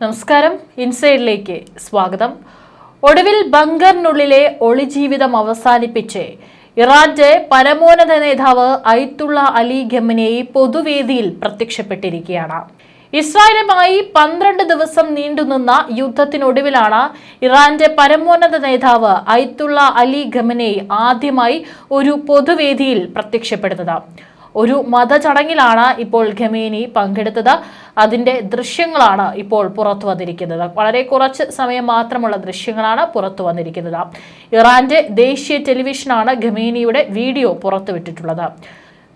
നമസ്കാരം. ഇൻസൈഡിലേക്ക് സ്വാഗതം. ഒടുവിൽ ബങ്കറിനുള്ളിലെ ഒളിജീവിതം അവസാനിപ്പിച്ച് ഇറാന്റെ പരമോന്നത നേതാവ് ഐത്തുള്ള അലി ഖമനേയി പൊതുവേദിയിൽ പ്രത്യക്ഷപ്പെട്ടിരിക്കുകയാണ്. ഇസ്രായേലുമായി പന്ത്രണ്ട് ദിവസം നീണ്ടുനിന്ന യുദ്ധത്തിനൊടുവിലാണ് ഇറാന്റെ പരമോന്നത നേതാവ് ഐത്തുള്ള അലി ഖമനേയി ആദ്യമായി ഒരു പൊതുവേദിയിൽ പ്രത്യക്ഷപ്പെടുന്നത്. ഒരു മതചടങ്ങിലാണ് ഇപ്പോൾ ഖമേനി പങ്കെടുത്തത്. അതിന്റെ ദൃശ്യങ്ങളാണ് ഇപ്പോൾ പുറത്തു വന്നിരിക്കുന്നത്. വളരെ കുറച്ച് സമയം മാത്രമുള്ള ദൃശ്യങ്ങളാണ് പുറത്തു വന്നിരിക്കുന്നത്. ഇറാന്റെ ദേശീയ ടെലിവിഷനാണ് ഖമേനിയുടെ വീഡിയോ പുറത്തുവിട്ടിട്ടുള്ളത്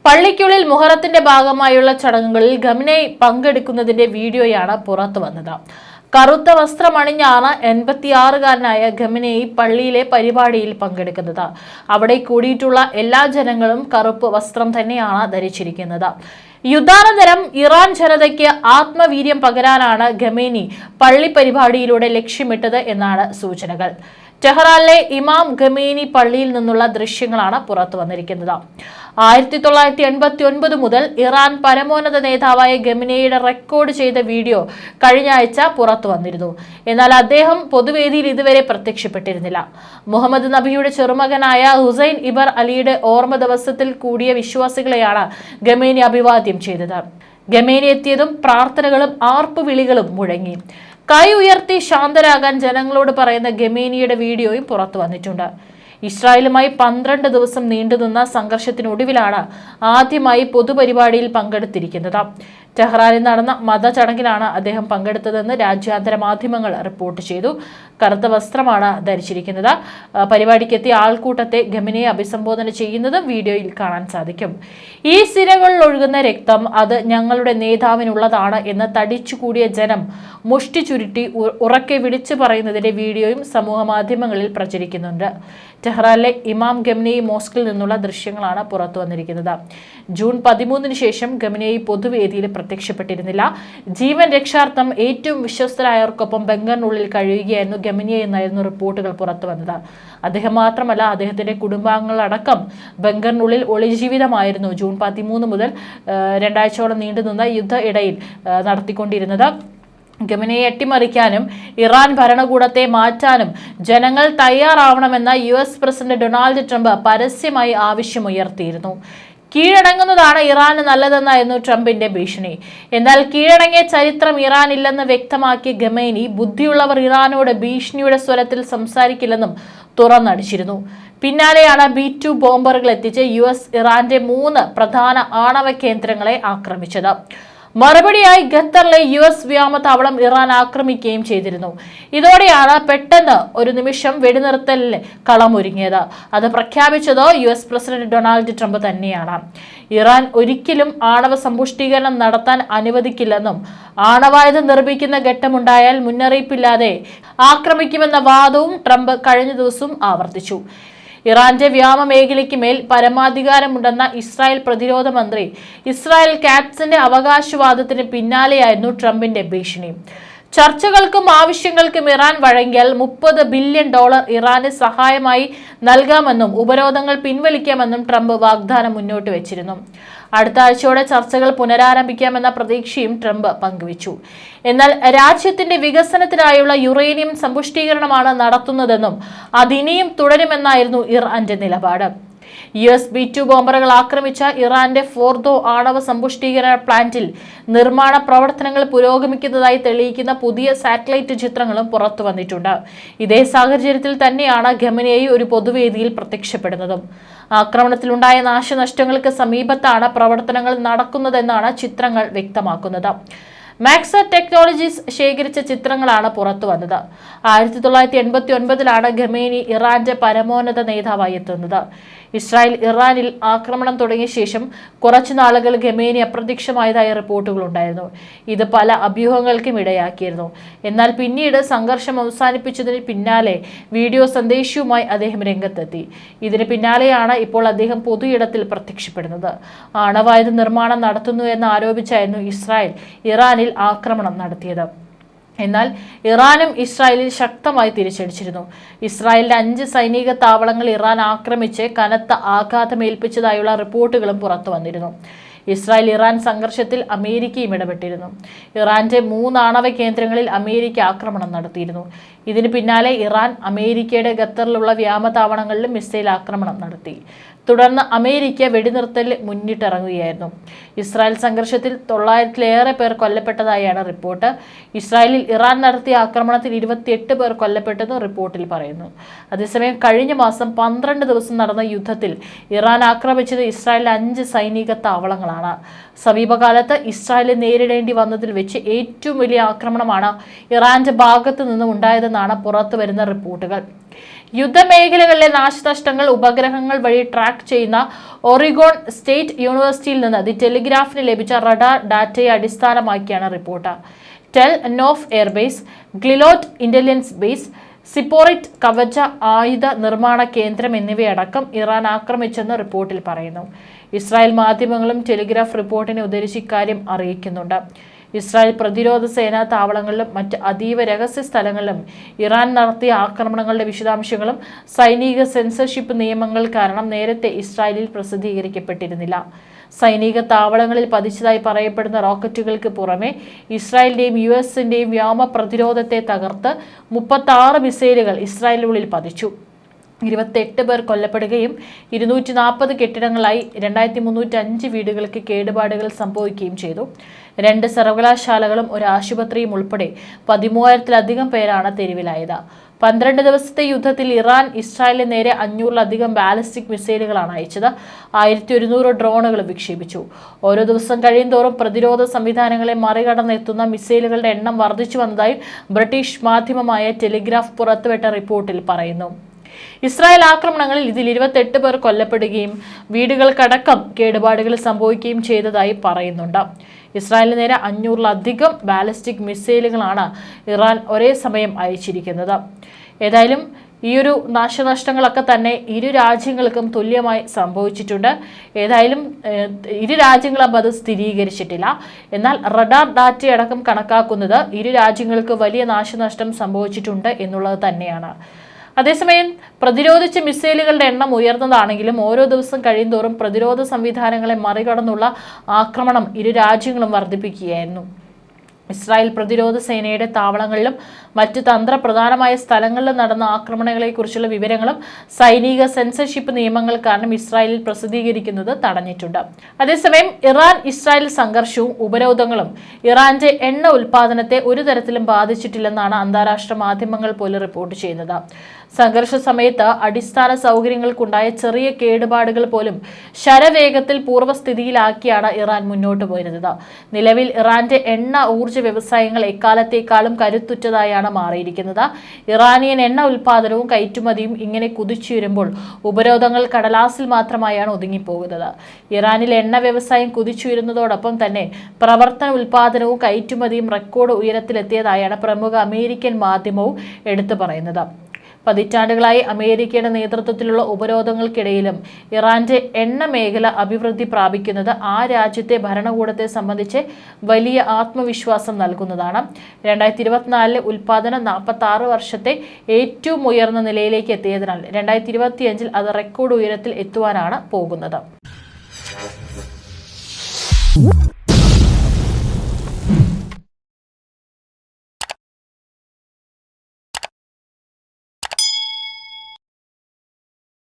പള്ളിക്കുള്ളിൽ മുഹറത്തിന്റെ ഭാഗമായുള്ള ചടങ്ങുകളിൽ ഖമനെ പങ്കെടുക്കുന്നതിന്റെ വീഡിയോയാണ് പുറത്തു വന്നത്. കറുത്ത വസ്ത്രമണിഞ്ഞാണ് എൺപത്തിയാറുകാരനായ ഈ പള്ളിയിലെ പരിപാടിയിൽ പങ്കെടുക്കുന്നത്. അവിടെ കൂടിയിട്ടുള്ള എല്ലാ ജനങ്ങളും കറുപ്പ് വസ്ത്രം തന്നെയാണ് ധരിച്ചിരിക്കുന്നത്. യുദ്ധാനന്തരം ഇറാൻ ജനതയ്ക്ക് ആത്മവീര്യം പകരാനാണ് ഖമേനി പള്ളി പരിപാടിയിലൂടെ ലക്ഷ്യമിട്ടത് എന്നാണ് സൂചനകൾ. ടെഹ്റാനിലെ ഇമാം ഖമീനി പള്ളിയിൽ നിന്നുള്ള ദൃശ്യങ്ങളാണ് പുറത്തു വന്നിരിക്കുന്നത്. ആയിരത്തി തൊള്ളായിരത്തി എൺപത്തി ഒൻപത് മുതൽ ഇറാൻ പരമോന്നത നേതാവായ ഗമിനയുടെ റെക്കോർഡ് ചെയ്ത വീഡിയോ കഴിഞ്ഞ ആഴ്ച പുറത്തു വന്നിരുന്നു. എന്നാൽ അദ്ദേഹം പൊതുവേദിയിൽ ഇതുവരെ പ്രത്യക്ഷപ്പെട്ടിരുന്നില്ല. മുഹമ്മദ് നബിയുടെ ചെറുമകനായ ഹുസൈൻ ഇബർ അലിയുടെ ഓർമ്മ ദിവസത്തിൽ കൂടിയ വിശ്വാസികളെയാണ് ഗമേനി അഭിവാദ്യം ചെയ്തത്. ഗമേനി എത്തിയതും പ്രാർത്ഥനകളും ആർപ്പുവിളികളും മുഴങ്ങി. കൈ ഉയർത്തി ശാന്തരാകാൻ ജനങ്ങളോട് പറയുന്ന ഗമേനിയുടെ വീഡിയോയും പുറത്തു വന്നിട്ടുണ്ട്. ഇസ്രായേലുമായി പന്ത്രണ്ട് ദിവസം നീണ്ടുനിന്ന സംഘർഷത്തിനൊടുവിലാണ് ആദ്യമായി പൊതുപരിപാടിയിൽ പങ്കെടുത്തിരിക്കുന്നത്. ടെഹ്റാനിൽ നടന്ന മതചടങ്ങിലാണ് അദ്ദേഹം പങ്കെടുത്തതെന്ന് രാജ്യാന്തര മാധ്യമങ്ങൾ റിപ്പോർട്ട് ചെയ്തു. കറുത്ത വസ്ത്രമാണ് ധരിച്ചിരിക്കുന്നത്. പരിപാടിക്കെത്തിയ ആൾക്കൂട്ടത്തെ ഗമനയെ അഭിസംബോധന ചെയ്യുന്നതും വീഡിയോയിൽ കാണാൻ സാധിക്കും. ഈ സിരകളിൽ ഒഴുകുന്ന രക്തം അത് ഞങ്ങളുടെ നേതാവിനുള്ളതാണ് എന്ന് തടിച്ചുകൂടിയ ജനം മുഷ്ടി ചുരുട്ടി ഉറക്കെ വിളിച്ചു പറയുന്നതിന്റെ വീഡിയോയും സമൂഹ മാധ്യമങ്ങളിൽ പ്രചരിക്കുന്നുണ്ട്. ടെഹ്റാനിലെ ഇമാം ഗംനൈ മോസ്കിൽ നിന്നുള്ള ദൃശ്യങ്ങളാണ് പുറത്തു വന്നിരിക്കുന്നത്. ജൂൺ പതിമൂന്നിന് ശേഷം ഗംനൈ പൊതുവേദിയിൽ പ്രത്യക്ഷപ്പെട്ടിരുന്നില്ല. ജീവൻ രക്ഷാർത്ഥം ഏറ്റവും വിശ്വസ്തരായവർക്കൊപ്പം ബംഗറിനുള്ളിൽ കഴിയുകയായിരുന്നു ഗമിനിയ എന്നായിരുന്നു റിപ്പോർട്ടുകൾ പുറത്തു വന്നത്. അദ്ദേഹം മാത്രമല്ല അദ്ദേഹത്തിന്റെ കുടുംബാംഗങ്ങളടക്കം ബംഗറിനുള്ളിൽ ഒളിജീവിതമായിരുന്നു ജൂൺ പതിമൂന്ന് മുതൽ രണ്ടാഴ്ചയോളം നീണ്ടുനിന്ന യുദ്ധ ഇടയിൽ നടത്തിക്കൊണ്ടിരുന്നത്. ഗമനയെ അട്ടിമറിക്കാനും ഇറാൻ ഭരണകൂടത്തെ മാറ്റാനും ജനങ്ങൾ തയ്യാറാവണമെന്ന U S president Donald Trump പരസ്യമായി ആവശ്യമുയർത്തിയിരുന്നു. കീഴടങ്ങുന്നതാണ് ഇറാന് നല്ലതെന്നായിരുന്നു ട്രംപിന്റെ ഭീഷണി. എന്നാൽ കീഴടങ്ങിയ ചരിത്രം ഇറാനില്ലെന്ന് വ്യക്തമാക്കിയ ഗമൈനി ബുദ്ധിയുള്ളവർ ഇറാനോട് ഭീഷണിയുടെ സ്വരത്തിൽ സംസാരിക്കില്ലെന്നും തുറന്നടിച്ചിരുന്നു. പിന്നാലെയാണ് ബി ടു ബോംബറുകൾ എത്തിച്ച് യു എസ് ഇറാന്റെ മൂന്ന് പ്രധാന ആണവ കേന്ദ്രങ്ങളെ ആക്രമിച്ചത്. മറുപടിയായി ഖത്തറിലെ യു എസ് വ്യോമതാവളം ഇറാൻ ആക്രമിക്കുകയും ചെയ്തിരുന്നു. ഇതോടെയാണ് പെട്ടെന്ന് ഒരു നിമിഷം വെടിനിർത്തലിന് കളമൊരുങ്ങിയത് അത് പ്രഖ്യാപിച്ചതോ U S president Donald Trump തന്നെയാണ്. ഇറാൻ ഒരിക്കലും ആണവ സമ്പുഷ്ടീകരണം നടത്താൻ അനുവദിക്കില്ലെന്നും ആണവായുധം നിർമ്മിക്കുന്ന ഘട്ടമുണ്ടായാൽ മുന്നറിയിപ്പില്ലാതെ ആക്രമിക്കുമെന്ന വാദവും ട്രംപ് കഴിഞ്ഞ ദിവസം ആവർത്തിച്ചു. ഇറാന്റെ വ്യോമ മേഖലയ്ക്ക് മേൽ പരമാധികാരമുണ്ടെന്ന ഇസ്രായേൽ പ്രതിരോധ മന്ത്രി ഇസ്രായേൽ കാറ്റ്സിന്റെ അവകാശവാദത്തിന് പിന്നാലെയായിരുന്നു ട്രംപിന്റെ ഭീഷണി. ചർച്ചകൾക്കും ആവശ്യങ്ങൾക്കും ഇറാൻ വഴങ്ങിയാൽ മുപ്പത് ബില്യൺ ഡോളർ ഇറാന് സഹായമായി നൽകാമെന്നും ഉപരോധങ്ങൾ പിൻവലിക്കാമെന്നും ട്രംപ് വാഗ്ദാനം മുന്നോട്ട് വെച്ചിരുന്നു. അടുത്ത ആഴ്ചയോടെ ചർച്ചകൾ പുനരാരംഭിക്കാമെന്ന പ്രതീക്ഷയും ട്രംപ് പങ്കുവച്ചു. എന്നാൽ രാജ്യത്തിന്റെ വികസനത്തിനായുള്ള യുറേനിയം സമ്പുഷ്ടീകരണമാണ് നടത്തുന്നതെന്നും അതിനിയും തുടരുമെന്നായിരുന്നു ഇറാന്റെ നിലപാട്. യു എസ് ബി ടു ബോംബറുകൾ ആക്രമിച്ച ഇറാന്റെ ഫോർദോ ആണവ സമ്പുഷ്ടീകരണ പ്ലാന്റിൽ നിർമ്മാണ പ്രവർത്തനങ്ങൾ പുരോഗമിക്കുന്നതായി തെളിയിക്കുന്ന പുതിയ സാറ്റലൈറ്റ് ചിത്രങ്ങളും പുറത്തു വന്നിട്ടുണ്ട്. ഇതേ സാഹചര്യത്തിൽ തന്നെയാണ് ഖമനേയി ഒരു പൊതുവേദിയിൽ പ്രത്യക്ഷപ്പെടുന്നതും. ആക്രമണത്തിലുണ്ടായ നാശനഷ്ടങ്ങൾക്ക് സമീപത്താണ് പ്രവർത്തനങ്ങൾ നടക്കുന്നതെന്നാണ് ചിത്രങ്ങൾ വ്യക്തമാക്കുന്നത്. മാക്സ ടെക്നോളജീസ് ശേഖരിച്ച ചിത്രങ്ങളാണ് പുറത്തു വന്നത്. ആയിരത്തി തൊള്ളായിരത്തി എൺപത്തി ഒൻപതിലാണ് ഖമേനി ഇറാന്റെ പരമോന്നത നേതാവായി എത്തുന്നത്. ഇസ്രായേൽ ഇറാനിൽ ആക്രമണം തുടങ്ങിയ ശേഷം കുറച്ചു നാളുകൾ ഖമേനി അപ്രത്യക്ഷമായതായ റിപ്പോർട്ടുകൾ ഉണ്ടായിരുന്നു. ഇത് പല അഭ്യൂഹങ്ങൾക്കും ഇടയാക്കിയിരുന്നു. എന്നാൽ പിന്നീട് സംഘർഷം അവസാനിപ്പിച്ചതിന് പിന്നാലെ വീഡിയോ സന്ദേശവുമായി അദ്ദേഹം രംഗത്തെത്തി. ഇതിന് പിന്നാലെയാണ് ഇപ്പോൾ അദ്ദേഹം പൊതുയിടത്തിൽ പ്രത്യക്ഷപ്പെടുന്നത്. ആണവായുധ നിർമ്മാണം നടത്തുന്നു എന്ന് ആരോപിച്ചായിരുന്നു ഇസ്രായേൽ ഇറാനിൽ ആക്രമണം നടത്തിയത്. എന്നാൽ ഇറാനും ഇസ്രായേലിൽ ശക്തമായി തിരിച്ചടിച്ചിരുന്നു. ഇസ്രായേലിന്റെ അഞ്ച് സൈനിക താവളങ്ങൾ ഇറാൻ ആക്രമിച്ച് കനത്ത ആഘാതമേൽപ്പിച്ചതായുള്ള റിപ്പോർട്ടുകളും പുറത്തു വന്നിരുന്നു. ഇസ്രായേൽ ഇറാൻ സംഘർഷത്തിൽ അമേരിക്കയും ഇടപെട്ടിരുന്നു. ഇറാന്റെ മൂന്ന് ആണവ കേന്ദ്രങ്ങളിൽ അമേരിക്ക ആക്രമണം നടത്തിയിരുന്നു. ഇതിന് പിന്നാലെ ഇറാൻ അമേരിക്കയുടെ ഖത്തറിലുള്ള വ്യോമതാവളങ്ങളിലും മിസൈൽ ആക്രമണം നടത്തി. തുടർന്ന് അമേരിക്ക വെടിനിർത്തൽ മുന്നിട്ടിറങ്ങുകയായിരുന്നു. ഇസ്രായേൽ സംഘർഷത്തിൽ തൊള്ളായിരത്തിലേറെ പേർ കൊല്ലപ്പെട്ടതായാണ് റിപ്പോർട്ട്. ഇസ്രായേലിൽ ഇറാൻ നടത്തിയ ആക്രമണത്തിൽ ഇരുപത്തിയെട്ട് പേർ കൊല്ലപ്പെട്ടെന്ന് റിപ്പോർട്ടിൽ പറയുന്നു. അതേസമയം കഴിഞ്ഞ മാസം പന്ത്രണ്ട് ദിവസം നടന്ന യുദ്ധത്തിൽ ഇറാൻ ആക്രമിച്ചത് ഇസ്രായേലിലെ അഞ്ച് സൈനിക താവളങ്ങളാണ്. സമീപകാലത്ത് ഇസ്രായേലിൽ നേരിടേണ്ടി വന്നതിൽ വെച്ച് ഏറ്റവും വലിയ ആക്രമണമാണ് ഇറാന്റെ ഭാഗത്തു നിന്നും ഉണ്ടായതെന്നാണ് പുറത്തു വരുന്ന റിപ്പോർട്ടുകൾ. യുദ്ധമേഖലകളിലെ നാശനഷ്ടങ്ങൾ ഉപഗ്രഹങ്ങൾ വഴി ട്രാക്ക് ചെയ്യുന്ന ഒറിഗോൺ സ്റ്റേറ്റ് യൂണിവേഴ്സിറ്റിയിൽ നിന്ന് ദി ടെലിഗ്രാഫിന് ലഭിച്ച റഡാർ ഡാറ്റയെ അടിസ്ഥാനമാക്കിയാണ് report. Tel Nof airbase Glilot intelligence base Zipporit കവച ആയുധ നിർമ്മാണ കേന്ദ്രം എന്നിവയടക്കം ഇറാൻ ആക്രമിച്ചെന്ന് റിപ്പോർട്ടിൽ പറയുന്നു. ഇസ്രായേൽ മാധ്യമങ്ങളും ടെലിഗ്രാഫ് റിപ്പോർട്ടിനെ ഉദ്ധരിച്ച് അറിയിക്കുന്നുണ്ട്. ഇസ്രായേൽ പ്രതിരോധ സേനാ താവളങ്ങളിലും മറ്റ് അതീവ രഹസ്യ സ്ഥലങ്ങളിലും ഇറാൻ നടത്തിയ ആക്രമണങ്ങളുടെ വിശദാംശങ്ങളും സൈനിക സെൻസർഷിപ്പ് നിയമങ്ങൾ കാരണം നേരത്തെ ഇസ്രായേലിൽ പ്രസിദ്ധീകരിക്കപ്പെട്ടിരുന്നില്ല. സൈനിക താവളങ്ങളിൽ പതിച്ചതായി പറയപ്പെടുന്ന റോക്കറ്റുകൾക്ക് പുറമെ ഇസ്രായേലിന്റെയും യു എസിന്റെയും വ്യോമ പ്രതിരോധത്തെ തകർത്ത് മുപ്പത്തി മിസൈലുകൾ ഇസ്രായേലിനുള്ളിൽ പതിച്ചു. ഇരുപത്തെട്ട് പേർ കൊല്ലപ്പെടുകയും ഇരുന്നൂറ്റി നാൽപ്പത് കെട്ടിടങ്ങളായി രണ്ടായിരത്തി മുന്നൂറ്റി അഞ്ച് വീടുകൾക്ക് കേടുപാടുകൾ സംഭവിക്കുകയും ചെയ്തു. രണ്ട് സർവകലാശാലകളും ഒരു ആശുപത്രിയും ഉൾപ്പെടെ പതിമൂവായിരത്തിലധികം പേരാണ് തെരുവിലായത്. പന്ത്രണ്ട് ദിവസത്തെ യുദ്ധത്തിൽ ഇറാൻ ഇസ്രായേലിന് നേരെ അഞ്ഞൂറിലധികം ബാലിസ്റ്റിക് മിസൈലുകളാണ് അയച്ചത്. ആയിരത്തി ഒരുന്നൂറ് ഡ്രോണുകൾ വിക്ഷേപിച്ചു. ഓരോ ദിവസം കഴിയുന്തോറും പ്രതിരോധ സംവിധാനങ്ങളെ മറികടന്നെത്തുന്ന മിസൈലുകളുടെ എണ്ണം വർദ്ധിച്ചു വന്നതായി ബ്രിട്ടീഷ് മാധ്യമമായ ടെലിഗ്രാഫ് പുറത്തുവിട്ട റിപ്പോർട്ടിൽ പറയുന്നു. ഇസ്രായേൽ ആക്രമണങ്ങളിൽ ഇതിൽ ഇരുപത്തെട്ട് പേർ കൊല്ലപ്പെടുകയും വീടുകൾക്കടക്കം കേടുപാടുകൾ സംഭവിക്കുകയും ചെയ്തതായി പറയുന്നുണ്ട്. ഇസ്രായേലിന് നേരെ അഞ്ഞൂറിലധികം ബാലിസ്റ്റിക് മിസൈലുകളാണ് ഇറാൻ ഒരേ സമയം അയച്ചിരിക്കുന്നത്. ഏതായാലും ഈ ഒരു നാശനഷ്ടങ്ങളൊക്കെ തന്നെ ഇരു രാജ്യങ്ങൾക്കും തുല്യമായി സംഭവിച്ചിട്ടുണ്ട്. ഏതായാലും ഇരു രാജ്യങ്ങളും അത് സ്ഥിരീകരിച്ചിട്ടില്ല. എന്നാൽ റഡാർ ഡാറ്റയടക്കം കണക്കാക്കുന്നത് ഇരു രാജ്യങ്ങൾക്ക് വലിയ നാശനഷ്ടം സംഭവിച്ചിട്ടുണ്ട് എന്നുള്ളത് തന്നെയാണ്. അതേസമയം പ്രതിരോധിച്ച മിസൈലുകളുടെ എണ്ണം ഉയർന്നതാണെങ്കിലും ഓരോ ദിവസം കഴിയുന്തോറും പ്രതിരോധ സംവിധാനങ്ങളെ മറികടന്നുള്ള ആക്രമണം ഇരു രാജ്യങ്ങളും വർദ്ധിപ്പിക്കുകയായിരുന്നു. ഇസ്രായേൽ പ്രതിരോധ സേനയുടെ താവളങ്ങളിലും മറ്റ് തന്ത്രപ്രധാനമായ സ്ഥലങ്ങളിലും നടന്ന ആക്രമണങ്ങളെക്കുറിച്ചുള്ള വിവരങ്ങളും സൈനിക സെൻസർഷിപ്പ് നിയമങ്ങൾ കാരണം ഇസ്രായേലിൽ പ്രസിദ്ധീകരിക്കുന്നത് തടഞ്ഞിട്ടുണ്ട്. അതേസമയം ഇറാൻ ഇസ്രായേൽ സംഘർഷവും ഉപരോധങ്ങളും ഇറാന്റെ എണ്ണ ഉൽപാദനത്തെ ഒരു തരത്തിലും ബാധിച്ചിട്ടില്ലെന്നാണ് അന്താരാഷ്ട്ര മാധ്യമങ്ങൾ പോലും റിപ്പോർട്ട് ചെയ്യുന്നത്. സംഘർഷ സമയത്ത് അടിസ്ഥാന സൗകര്യങ്ങൾക്കുണ്ടായ ചെറിയ കേടുപാടുകൾ പോലും ശരവേഗത്തിൽ പൂർവസ്ഥിതിയിലാക്കിയാണ് ഇറാൻ മുന്നോട്ട് പോയിരുന്നത്. നിലവിൽ ഇറാന്റെ എണ്ണ ഊർജ വ്യവസായങ്ങൾ എക്കാലത്തേക്കാളും കരുത്തുറ്റതായാണ് മാറിയിരിക്കുന്നത്. ഇറാനിയൻ എണ്ണ ഉൽപാദനവും കയറ്റുമതിയും ഇങ്ങനെ കുതിച്ചുയരുമ്പോൾ ഉപരോധങ്ങൾ കടലാസിൽ മാത്രമായാണ് ഒതുങ്ങിപ്പോകുന്നത്. ഇറാനിൽ എണ്ണ വ്യവസായം കുതിച്ചുയരുന്നതോടൊപ്പം തന്നെ പ്രവർത്തന ഉൽപാദനവും കയറ്റുമതിയും റെക്കോർഡ് ഉയരത്തിലെത്തിയതായാണ് പ്രമുഖ അമേരിക്കൻ മാധ്യമവും എടുത്തു പറയുന്നത്. പതിറ്റാണ്ടുകളായി അമേരിക്കയുടെ നേതൃത്വത്തിലുള്ള ഉപരോധങ്ങൾക്കിടയിലും ഇറാന്റെ എണ്ണ മേഖല അഭിവൃദ്ധി പ്രാപിക്കുന്നത് ആ രാജ്യത്തെ ഭരണകൂടത്തെ സംബന്ധിച്ച് വലിയ ആത്മവിശ്വാസം നൽകുന്നതാണ്. രണ്ടായിരത്തി ഇരുപത്തിനാലിലെ ഉൽപാദനം നാൽപ്പത്തി ആറ് വർഷത്തെ ഏറ്റവും ഉയർന്ന നിലയിലേക്ക് എത്തിയതിനാൽ രണ്ടായിരത്തി ഇരുപത്തിയഞ്ചിൽ അത് റെക്കോർഡ് ഉയരത്തിൽ എത്തുവാനാണ് പോകുന്നത്.